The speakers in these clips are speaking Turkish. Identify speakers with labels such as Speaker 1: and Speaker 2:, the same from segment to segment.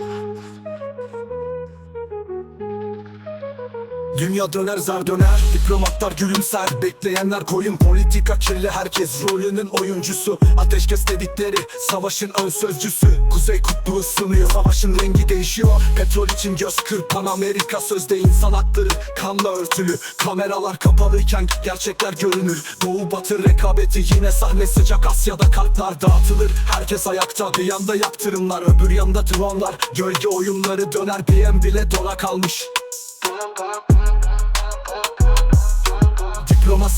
Speaker 1: Thank you. Dünya döner zar döner. Diplomatlar gülümser Bekleyenler koyun. Politika kirli Herkes rolünün oyuncusu. Ateşkes dedikleri savaşın ön sözcüsü. Kuzey kutbu ısınıyor Savaşın rengi değişiyor. Petrol için göz kırpan Amerika Sözde insan hakları kanla örtülü. Kameralar kapalıyken gerçekler görünür. Doğu batı rekabeti yine sahne sıcak Asya'da kalpler dağıtılır. Herkes ayakta bir yanda yaptırımlar Öbür yanda dronlar Gölge oyunları döner BM bile dona kalmış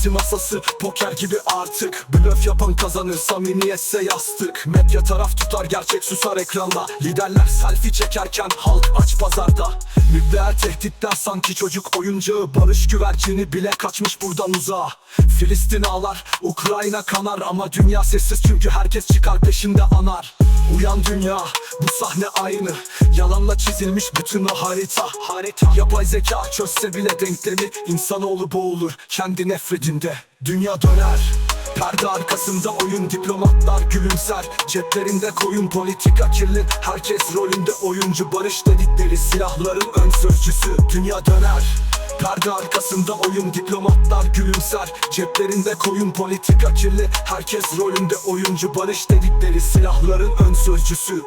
Speaker 1: Diplomasi masası poker gibi artık. Blöf yapan kazanır samimiyetse yastık. Medya taraf tutar gerçek susar ekranda. Liderler selfie çekerken halk aç pazarda. Nükleer tehditler sanki çocuk oyuncağı. Barış güvercini bile kaçmış buradan uzağa. Filistin ağlar, Ukrayna kanar. Ama dünya sessiz çünkü herkes çıkar peşinde anar Uyan dünya, bu sahne aynı. Yalanla çizilmiş bütün o harita. Harita. Yapay zeka çözse bile denklemi İnsanoğlu boğulur kendi nefretinde Dünya döner Perde arkasında oyun diplomatlar gülümser. Ceplerinde koyun politika kirli Herkes rolünde oyuncu barış dedikleri Silahların ön sözcüsü. Dünya döner Perde arkasında oyun diplomatlar gülümser. Ceplerinde koyun politika kirli. Herkes rolünde oyuncu barış dedikleri Silahların ön sözcüsü